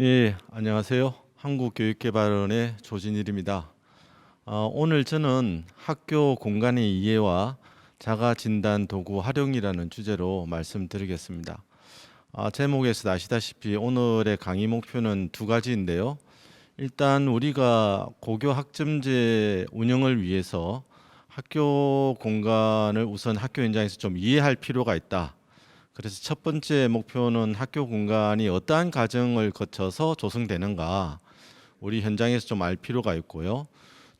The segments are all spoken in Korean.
네, 안녕하세요. 한국교육개발원의 조진일입니다. 어, 오늘 저는 학교 공간의 이해와 자가 진단 도구 활용이라는 주제로 말씀드리겠습니다. 아, 제목에서 아시다시피 오늘의 강의 목표는 두 가지인데요. 일단 우리가 고교 학점제 운영을 위해서 학교 공간을 우선 학교 현장에서 좀 이해할 필요가 있다. 그래서 첫 번째 목표는 학교 공간이 어떠한 과정을 거쳐서 조성되는가 우리 현장에서 좀 알 필요가 있고요.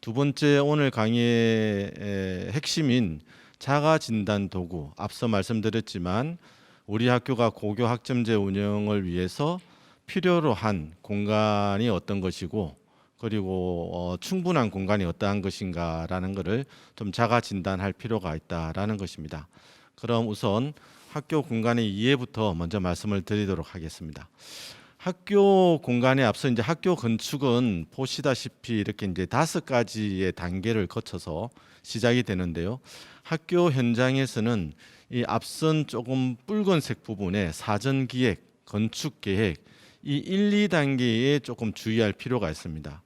두 번째 오늘 강의의 에, 핵심인 자가 진단 도구 앞서 말씀드렸지만 우리 학교가 고교 학점제 운영을 위해서 필요로 한 공간이 어떤 것이고 그리고 어, 충분한 공간이 어떠한 것인가라는 것을 좀 자가 진단할 필요가 있다라는 것입니다. 그럼 우선 학교 공간의 이해부터 먼저 말씀을 드리도록 하겠습니다. 학교 공간에 앞서 이제 학교 건축은 보시다시피 이렇게 이제 다섯 가지의 단계를 거쳐서 시작이 되는데요. 학교 현장에서는 이 앞선 조금 붉은색 부분에 사전 기획, 건축 계획 이 1, 2단계에 조금 주의할 필요가 있습니다.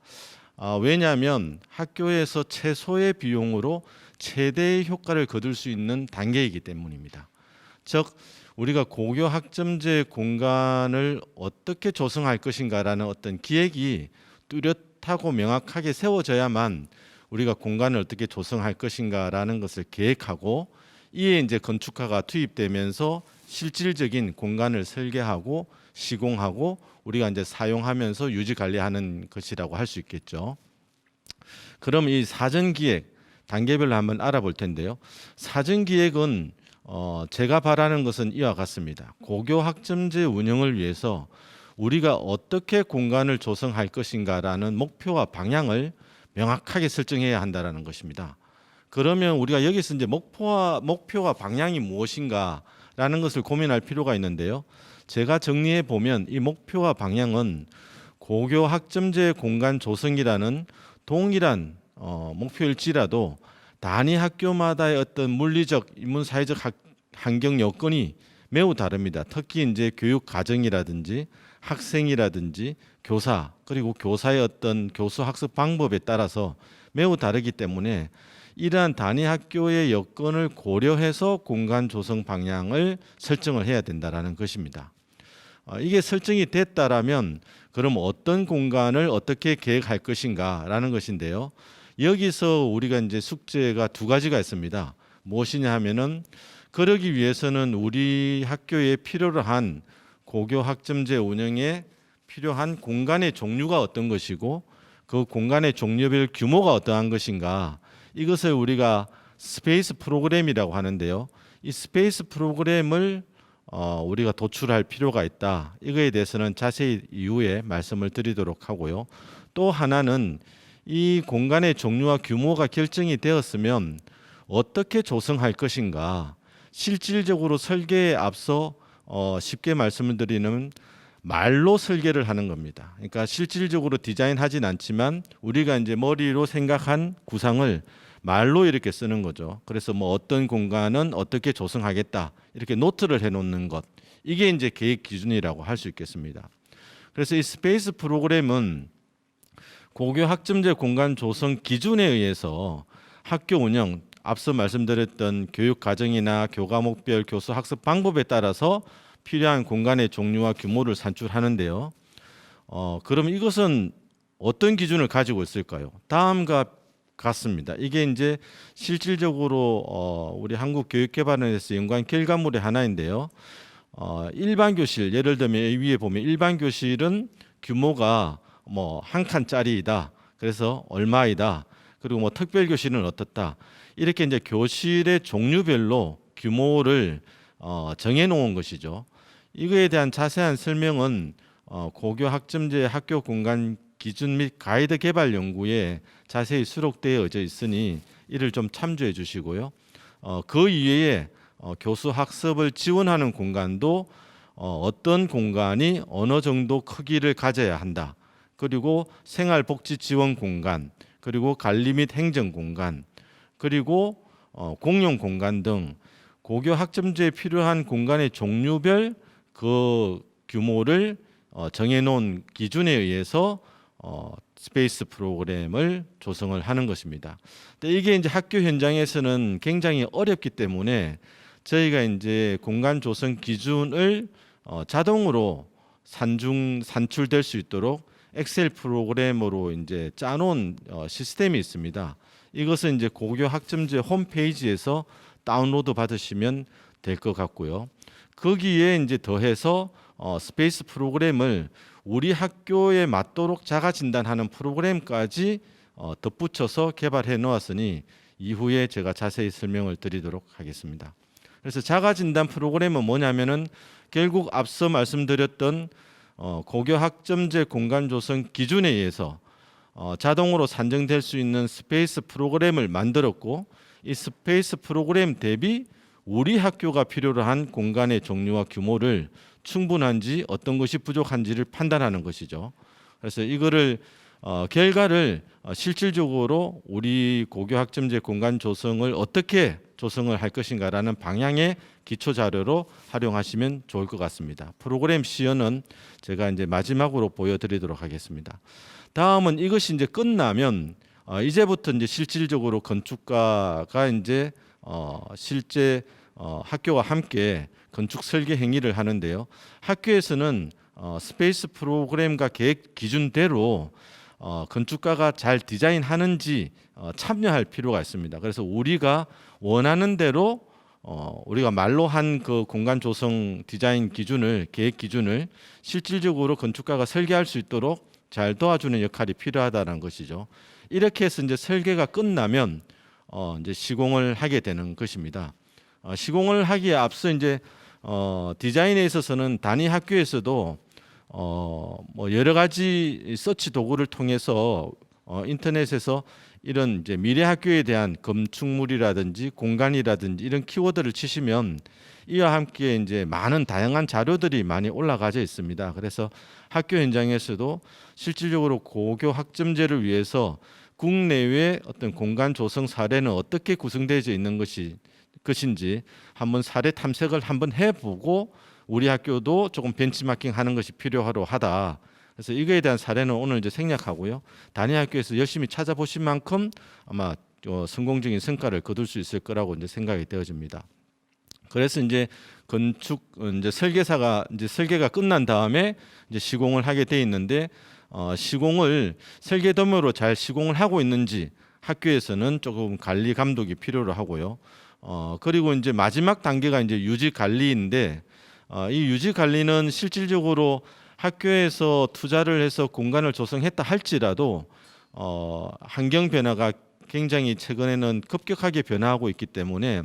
아, 왜냐하면 학교에서 최소의 비용으로 최대의 효과를 거둘 수 있는 단계이기 때문입니다. 즉 우리가 고교 학점제 공간을 어떻게 조성할 것인가라는 어떤 기획이 뚜렷하고 명확하게 세워져야만 우리가 공간을 어떻게 조성할 것인가라는 것을 계획하고 이에 이제 건축가가 투입되면서 실질적인 공간을 설계하고 시공하고 우리가 이제 사용하면서 유지 관리하는 것이라고 할 수 있겠죠. 그럼 이 사전 기획 단계별로 한번 알아볼 텐데요. 사전 기획은 어, 제가 바라는 것은 이와 같습니다. 고교 학점제 운영을 위해서 우리가 어떻게 공간을 조성할 것인가라는 목표와 방향을 명확하게 설정해야 한다라는 것입니다. 그러면 우리가 여기서 이제 목표와 목표와 방향이 무엇인가라는 것을 고민할 필요가 있는데요. 제가 정리해 보면 이 목표와 방향은 고교 학점제 공간 조성이라는 동일한 어, 목표일지라도 단위 학교마다의 어떤 물리적, 인문 사회적 학, 환경 여건이 매우 다릅니다. 특히 이제 교육 과정이라든지 학생이라든지 교사 그리고 교사의 어떤 교수 학습 방법에 따라서 매우 다르기 때문에 이러한 단위 학교의 여건을 고려해서 공간 조성 방향을 설정을 해야 된다라는 것입니다. 어, 이게 설정이 됐다라면 그럼 어떤 공간을 어떻게 계획할 것인가라는 것인데요. 여기서 우리가 이제 숙제가 두 가지가 있습니다. 무엇이냐 하면은 그러기 위해서는 우리 학교에 필요로 한 고교 학점제 운영에 필요한 공간의 종류가 어떤 것이고 그 공간의 종류별 규모가 어떠한 것인가 이것을 우리가 스페이스 프로그램이라고 하는데요. 이 스페이스 프로그램을 어, 우리가 도출할 필요가 있다. 이거에 대해서는 자세히 이후에 말씀을 드리도록 하고요. 또 하나는 이 공간의 종류와 규모가 결정이 되었으면 어떻게 조성할 것인가 실질적으로 설계에 앞서 어, 쉽게 말씀을 드리는 말로 설계를 하는 겁니다. 그러니까 실질적으로 디자인하진 않지만 우리가 이제 머리로 생각한 구상을 말로 이렇게 쓰는 거죠. 그래서 뭐 어떤 공간은 어떻게 조성하겠다 이렇게 노트를 해놓는 것 이게 이제 계획 기준이라고 할 수 있겠습니다. 그래서 이 스페이스 프로그램은 고교 학점제 공간 조성 기준에 의해서 학교 운영 앞서 말씀드렸던 교육 과정이나 교과목별 교수 학습 방법에 따라서 필요한 공간의 종류와 규모를 산출하는데요. 어, 그럼 이것은 어떤 기준을 가지고 있을까요? 다음과 같습니다. 이게 이제 실질적으로 어, 우리 한국교육개발원에서 연구한 결과물의 하나인데요. 어, 일반 교실 예를 들면 이 위에 보면 일반 교실은 규모가 뭐 한 칸짜리이다. 그래서 얼마이다. 그리고 뭐 특별 교실은 어떻다. 이렇게 이제 교실의 종류별로 규모를 어, 정해 놓은 것이죠. 이거에 대한 자세한 설명은 어, 고교 학점제 학교 공간 기준 및 가이드 개발 연구에 자세히 수록되어져 있으니 이를 좀 참조해 주시고요. 어, 그 이외에 어, 교수 학습을 지원하는 공간도 어, 어떤 공간이 어느 정도 크기를 가져야 한다. 그리고 생활복지 지원 공간, 그리고 관리 및 행정 공간, 그리고 어, 공용 공간 등 고교 학점제에 필요한 공간의 종류별 그 규모를 어, 정해놓은 기준에 의해서 어, 스페이스 프로그램을 조성을 하는 것입니다. 근데 이게 이제 학교 현장에서는 굉장히 어렵기 때문에 저희가 이제 공간 조성 기준을 어, 자동으로 산중 산출될 수 있도록 엑셀 프로그램으로 이제 짜놓은 어, 시스템이 있습니다. 이것은 이제 고교 학점제 홈페이지에서 다운로드 받으시면 될 것 같고요. 거기에 이제 더해서 어, 스페이스 프로그램을 우리 학교에 맞도록 자가 진단하는 프로그램까지 어, 덧붙여서 개발해 놓았으니 이후에 제가 자세히 설명을 드리도록 하겠습니다. 그래서 자가 진단 프로그램은 뭐냐면은 결국 앞서 말씀드렸던 어, 고교 학점제 공간 조성 기준에 의해서 어, 자동으로 산정될 수 있는 스페이스 프로그램을 만들었고 이 스페이스 프로그램 대비 우리 학교가 필요로 한 공간의 종류와 규모를 충분한지 어떤 것이 부족한지를 판단하는 것이죠. 그래서 이거를 어, 결과를 어, 실질적으로 우리 고교 학점제 공간 조성을 어떻게 조성을 할 것인가라는 방향의 기초 자료로 활용하시면 좋을 것 같습니다. 프로그램 시연은 제가 이제 마지막으로 보여드리도록 하겠습니다. 다음은 이것이 이제 끝나면 어, 이제부터 이제 실질적으로 건축가가 이제 어, 실제 어, 학교와 함께 건축 설계 행위를 하는데요. 학교에서는 어, 스페이스 프로그램과 계획 기준대로 어, 건축가가 잘 디자인하는지 어, 참여할 필요가 있습니다. 그래서 우리가 원하는 대로 어, 우리가 말로 한 그 공간 조성 디자인 기준을 계획 기준을 실질적으로 건축가가 설계할 수 있도록 잘 도와주는 역할이 필요하다는 것이죠. 이렇게 해서 이제 설계가 끝나면 어, 이제 시공을 하게 되는 것입니다. 어, 시공을 하기에 앞서 이제 어, 디자인에 있어서는 단위 학교에서도 어, 뭐 여러 가지 서치 도구를 통해서 어, 인터넷에서 이런 이제 미래 학교에 대한 건축물이라든지 공간이라든지 이런 키워드를 치시면 이와 함께 이제 많은 다양한 자료들이 많이 올라가져 있습니다. 그래서 학교 현장에서도 실질적으로 고교 학점제를 위해서 국내외 어떤 공간 조성 사례는 어떻게 구성되어 있는 것이 것인지 한번 사례 탐색을 한번 해보고 우리 학교도 조금 벤치마킹 하는 것이 필요하로 하다. 그래서 이거에 대한 사례는 오늘 이제 생략하고요. 단위 학교에서 열심히 찾아보신 만큼 아마 어, 성공적인 성과를 거둘 수 있을 거라고 이제 생각이 되어집니다. 그래서 이제 건축 어, 이제 설계사가 이제 설계가 끝난 다음에 이제 시공을 하게 돼 있는데 어, 시공을 설계 도면으로 잘 시공을 하고 있는지 학교에서는 조금 관리 감독이 필요로 하고요. 어, 그리고 이제 마지막 단계가 이제 유지 관리인데 어, 이 유지 관리는 실질적으로 학교에서 투자를 해서 공간을 조성했다 할지라도 어, 환경 변화가 굉장히 최근에는 급격하게 변화하고 있기 때문에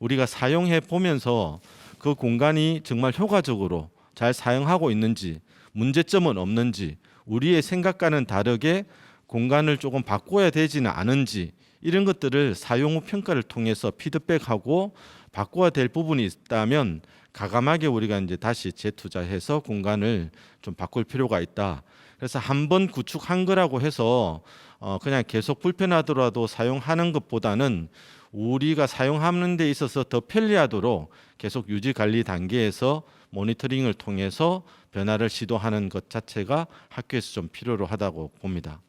우리가 사용해 보면서 그 공간이 정말 효과적으로 잘 사용하고 있는지 문제점은 없는지 우리의 생각과는 다르게 공간을 조금 바꿔야 되지는 않은지 이런 것들을 사용 후 평가를 통해서 피드백하고 바꿔야 될 부분이 있다면 가감하게 우리가 이제 다시 재투자해서 공간을 좀 바꿀 필요가 있다. 그래서 한 번 구축한 거라고 해서 어 그냥 계속 불편하더라도 사용하는 것보다는 우리가 사용하는 데 있어서 더 편리하도록 계속 유지 관리 단계에서 모니터링을 통해서 변화를 시도하는 것 자체가 학교에서 좀 필요로 하다고 봅니다.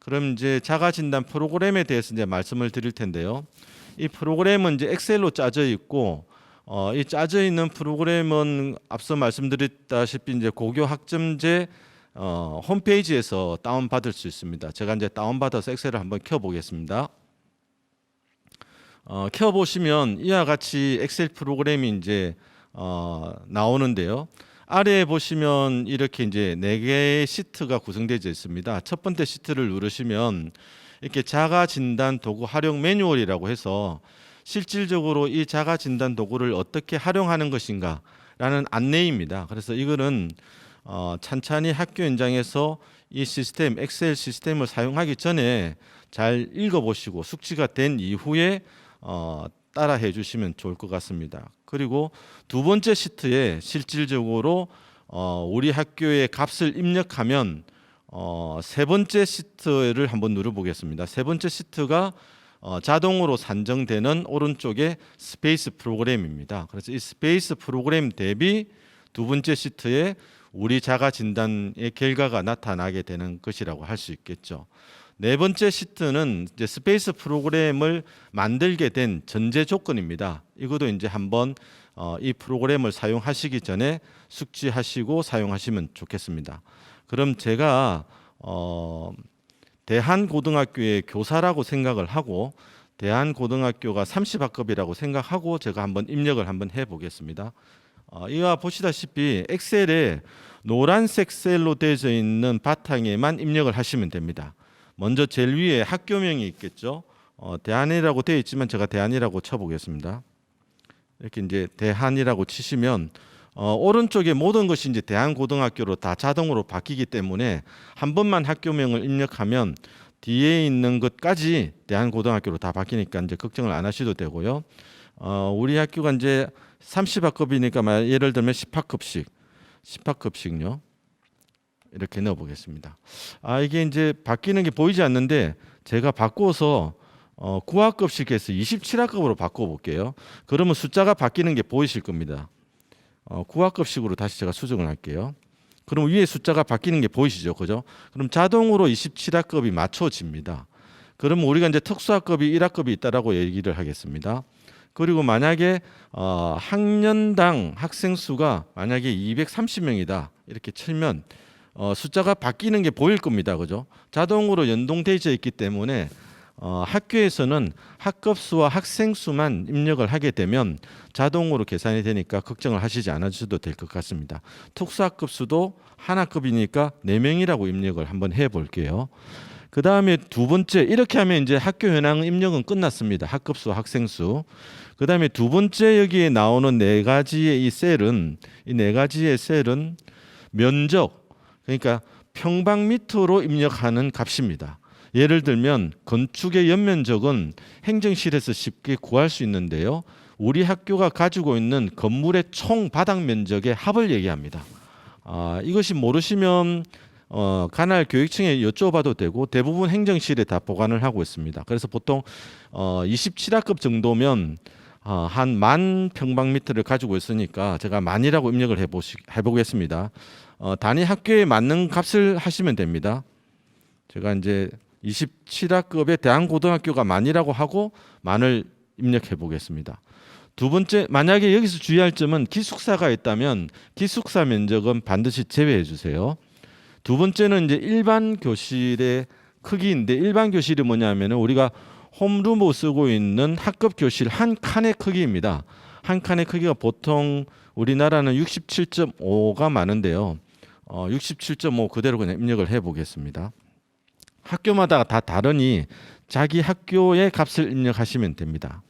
그럼 이제 자가 진단 프로그램에 대해서 이제 말씀을 드릴 텐데요. 이 프로그램은 이제 엑셀로 짜져 있고 어, 이 짜져 있는 프로그램은 앞서 말씀드렸다시피 이제 고교 학점제 어, 홈페이지에서 다운 받을 수 있습니다. 제가 이제 다운 받아서 엑셀을 한번 켜 보겠습니다. 어, 켜 보시면 이와 같이 엑셀 프로그램이 이제 어, 나오는데요. 아래에 보시면 이렇게 이제 네 개의 시트가 구성되어 있습니다. 첫 번째 시트를 누르시면 이렇게 자가 진단 도구 활용 매뉴얼이라고 해서 실질적으로 이 자가 진단 도구를 어떻게 활용하는 것인가라는 안내입니다. 그래서 이거는 어, 찬찬히 학교 현장에서 이 시스템 엑셀 시스템을 사용하기 전에 잘 읽어보시고 숙지가 된 이후에 어, 따라해 주시면 좋을 것 같습니다. 그리고 두 번째 시트에 실질적으로 어, 우리 학교의 값을 입력하면 어, 세 번째 시트를 한번 눌러보겠습니다. 세 번째 시트가 어, 자동으로 산정되는 오른쪽에 스페이스 프로그램입니다. 그래서 이 스페이스 프로그램 대비 두 번째 시트에 우리 자가 진단의 결과가 나타나게 되는 것이라고 할 수 있겠죠. 네 번째 시트는 이제 스페이스 프로그램을 만들게 된 전제 조건입니다. 이것도 이제 한번 어, 이 프로그램을 사용하시기 전에 숙지하시고 사용하시면 좋겠습니다. 그럼 제가 어, 대한고등학교의 교사라고 생각을 하고 대한고등학교가 30학급이라고 생각하고 제가 한번 입력을 한번 해보겠습니다. 어, 이와 보시다시피 엑셀에 노란색 셀로 되어 있는 바탕에만 입력을 하시면 됩니다. 먼저 제일 위에 학교명이 있겠죠. 어, 대한이라고 되어 있지만 제가 대한이라고 쳐보겠습니다. 이렇게 이제 대한이라고 치시면 어, 오른쪽에 모든 것이 이제 대한고등학교로 다 자동으로 바뀌기 때문에 한 번만 학교명을 입력하면 뒤에 있는 것까지 대한고등학교로 다 바뀌니까 이제 걱정을 안 하셔도 되고요. 어, 우리 학교가 이제 30학급이니까 말 예를 들면 10학급씩 10학급씩요. 이렇게 넣어 보겠습니다. 아 이게 이제 바뀌는 게 보이지 않는데 제가 바꿔서 어, 9학급씩 해서 27학급으로 바꿔 볼게요. 그러면 숫자가 바뀌는 게 보이실 겁니다. 어, 9학급식으로 다시 제가 수정을 할게요. 그럼 위에 숫자가 바뀌는 게 보이시죠? 그죠? 그럼 자동으로 27학급이 맞춰집니다. 그러면 우리가 이제 특수학급이 1학급이 있다라고 얘기를 하겠습니다. 그리고 만약에 어, 학년당 학생 수가 만약에 230명이다 이렇게 치면 어, 숫자가 바뀌는 게 보일 겁니다. 그죠? 자동으로 연동되어 있기 때문에 어, 학교에서는 학급 수와 학생 수만 입력을 하게 되면 자동으로 계산이 되니까 걱정을 하시지 않으셔도 될 것 같습니다. 특수학급 수도 한 학급이니까 네 명이라고 입력을 한번 해 볼게요. 그 다음에 두 번째 이렇게 하면 이제 학교 현황 입력은 끝났습니다. 학급 수, 학생 수. 그 다음에 두 번째 여기에 나오는 네 가지의 이 셀은 이 네 가지의 셀은 면적 그러니까 평방미터로 입력하는 값입니다. 예를 들면 건축의 연면적은 행정실에서 쉽게 구할 수 있는데요. 우리 학교가 가지고 있는 건물의 총 바닥 면적의 합을 얘기합니다. 아, 이것이 모르시면 어, 관할 교육청에 여쭤봐도 되고 대부분 행정실에 다 보관을 하고 있습니다. 그래서 보통 어, 27학급 정도면 어, 한만 평방미터를 가지고 있으니까 제가 만이라고 입력을 해보시, 해보겠습니다. 어, 단위 학교에 맞는 값을 하시면 됩니다. 제가 이제 27학급의 대한고등학교가 만이라고 하고 만을 입력해 보겠습니다. 두 번째 만약에 여기서 주의할 점은 기숙사가 있다면 기숙사 면적은 반드시 제외해 주세요. 두 번째는 이제 일반 교실의 크기인데 일반 교실이 뭐냐면은 우리가 홈룸을 쓰고 있는 학급 교실 한 칸의 크기입니다. 한 칸의 크기가 보통 우리나라는 67.5가 많은데요. 어, 67.5 그대로 그냥 입력을 해 보겠습니다. 학교마다 다 다르니 자기 학교의 값을 입력하시면 됩니다.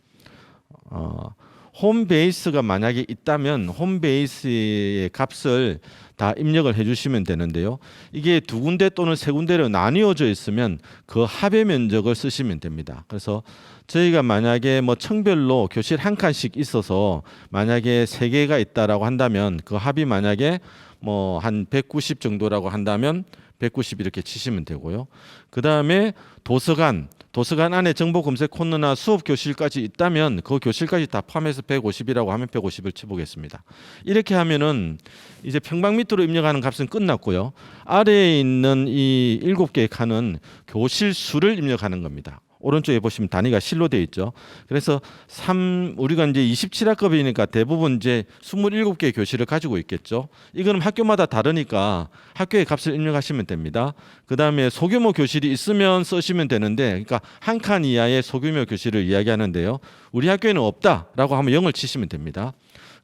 어, 홈베이스가 만약에 있다면 홈베이스의 값을 다 입력을 해주시면 되는데요. 이게 두 군데 또는 세 군데로 나뉘어져 있으면 그 합의 면적을 쓰시면 됩니다. 그래서 저희가 만약에 뭐 층별로 교실 한 칸씩 있어서 만약에 세 개가 있다라고 한다면 그 합이 만약에 뭐 한 190 정도라고 한다면 190 이렇게 치시면 되고요. 그 다음에 도서관, 도서관 안에 정보 검색 코너나 수업 교실까지 있다면 그 교실까지 다 포함해서 150이라고 하면 150을 쳐보겠습니다. 이렇게 하면은 이제 평방미터로 입력하는 값은 끝났고요. 아래에 있는 이 일곱 개의 칸은 교실 수를 입력하는 겁니다. 오른쪽에 보시면 단위가 실로 되어 있죠. 그래서 3 우리가 이제 27학급이니까 대부분 이제 27개의 교실을 가지고 있겠죠. 이거는 학교마다 다르니까 학교의 값을 입력하시면 됩니다. 그다음에 소규모 교실이 있으면 쓰시면 되는데 그러니까 한 칸 이하의 소규모 교실을 이야기하는데요. 우리 학교에는 없다라고 하면 0을 치시면 됩니다.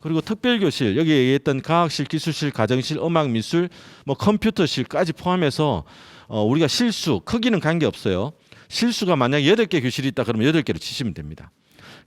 그리고 특별교실 여기 얘기했던 과학실, 기술실, 가정실, 음악, 미술, 뭐 컴퓨터실까지 포함해서 어, 우리가 실수 크기는 관계 없어요. 실수가 만약 여덟 개 교실이 있다 그러면 여덟 개로 치시면 됩니다.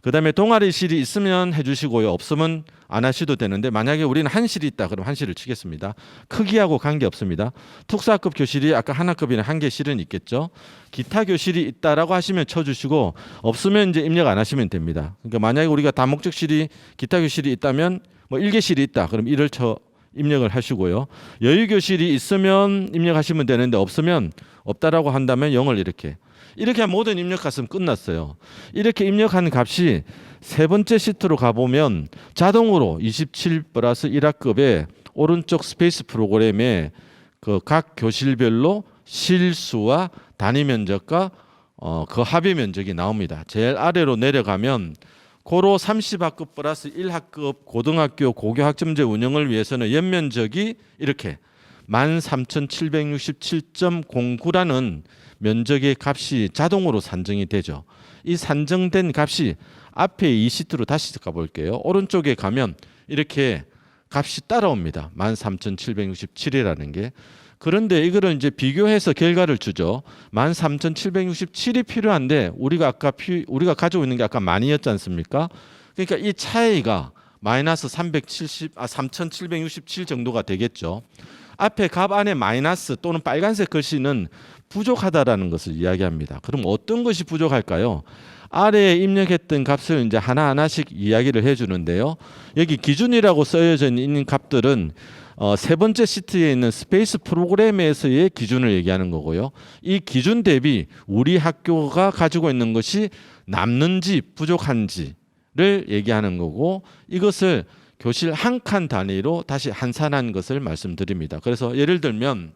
그 다음에 동아리실이 있으면 해주시고요. 없으면 안 하셔도 되는데 만약에 우리는 한 실이 있다 그럼 한 실을 치겠습니다. 크기하고 관계 없습니다. 특수학급 교실이 아까 하나급이나 한 개 실은 있겠죠. 기타 교실이 있다라고 하시면 쳐주시고 없으면 이제 입력 안 하시면 됩니다. 그러니까 만약에 우리가 다목적실이 기타 교실이 있다면 뭐 일개실이 있다 그럼 일을 쳐 입력을 하시고요. 여유 교실이 있으면 입력하시면 되는데 없으면 없다라고 한다면 0을 이렇게 이렇게 모든 입력 값은 끝났어요. 이렇게 입력한 값이 세 번째 시트로 가보면 자동으로 27 플러스 1학급에 오른쪽 스페이스 프로그램에 그 각 교실별로 실수와 단위 면적과 어, 그 합의 면적이 나옵니다. 제일 아래로 내려가면 고로 30학급 플러스 1학급 고등학교 고교 학점제 운영을 위해서는 연면적이 이렇게 13,767.09라는 면적의 값이 자동으로 산정이 되죠. 이 산정된 값이 앞에 이 시트로 다시 가볼게요. 오른쪽에 가면 이렇게 값이 따라옵니다. 13,767이라는 게. 그런데 이거를 이제 비교해서 결과를 주죠. 13,767이 필요한데 우리가 아까 피, 우리가 가지고 있는 게 아까 만이었지 않습니까? 그러니까 이 차이가 마이너스 370, 아 3,767 정도가 되겠죠. 앞에 값 안에 마이너스 또는 빨간색 글씨는 부족하다라는 것을 이야기합니다. 그럼 어떤 것이 부족할까요? 아래에 입력했던 값을 이제 하나하나씩 이야기를 해주는데요. 여기 기준이라고 쓰여져 있는 값들은 어, 세 번째 시트에 있는 스페이스 프로그램에서의 기준을 얘기하는 거고요. 이 기준 대비 우리 학교가 가지고 있는 것이 남는지 부족한지를 얘기하는 거고 이것을 교실 한 칸 단위로 다시 한산한 것을 말씀드립니다. 그래서 예를 들면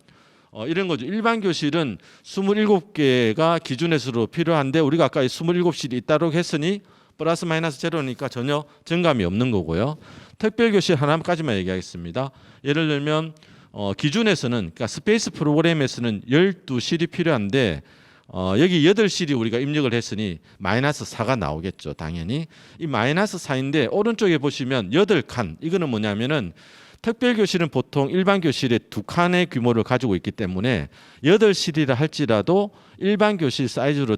어, 이런 거죠. 일반 교실은 27개가 기준의 수로 필요한데 우리가 아까 27실이 있다고 했으니 플러스 마이너스 제로니까 전혀 증감이 없는 거고요. 특별 교실 하나까지만 얘기하겠습니다. 예를 들면 어, 기준에서는 그러니까 스페이스 프로그램에서는 12실이 필요한데 어, 여기 8실이 우리가 입력을 했으니 마이너스 4가 나오겠죠. 당연히. 이 마이너스 4인데 오른쪽에 보시면 8칸. 이거는 뭐냐면은 특별 교실은 보통 일반 교실의 두 칸의 규모를 가지고 있기 때문에 8실이라 할지라도 일반 교실 사이즈로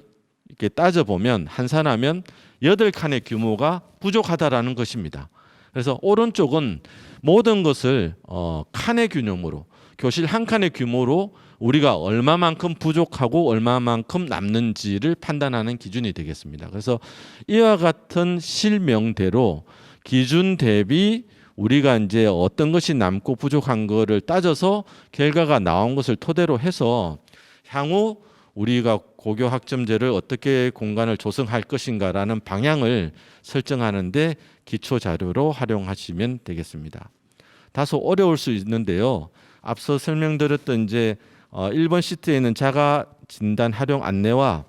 이렇게 따져 보면 한산하면 8칸의 규모가 부족하다라는 것입니다. 그래서 오른쪽은 모든 것을 어, 칸의 균형으로 교실 한 칸의 규모로 우리가 얼마만큼 부족하고 얼마만큼 남는지를 판단하는 기준이 되겠습니다. 그래서 이와 같은 실명대로 기준 대비 우리가 이제 어떤 것이 남고 부족한 거를 따져서 결과가 나온 것을 토대로 해서 향후 우리가 고교 학점제를 어떻게 공간을 조성할 것인가라는 방향을 설정하는데 기초 자료로 활용하시면 되겠습니다. 다소 어려울 수 있는데요. 앞서 설명드렸던 이제 어 1번 시트에 있는 자가 진단 활용 안내와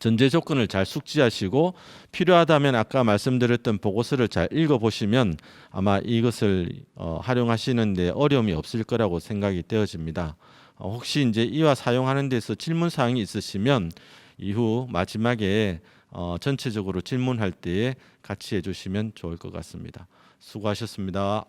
전제 조건을 잘 숙지하시고 필요하다면 아까 말씀드렸던 보고서를 잘 읽어 보시면 아마 이것을 어, 활용하시는데 어려움이 없을 거라고 생각이 되어집니다. 어, 혹시 이제 이와 사용하는 데서 질문 사항이 있으시면 이후 마지막에 어, 전체적으로 질문할 때에 같이 해주시면 좋을 것 같습니다. 수고하셨습니다.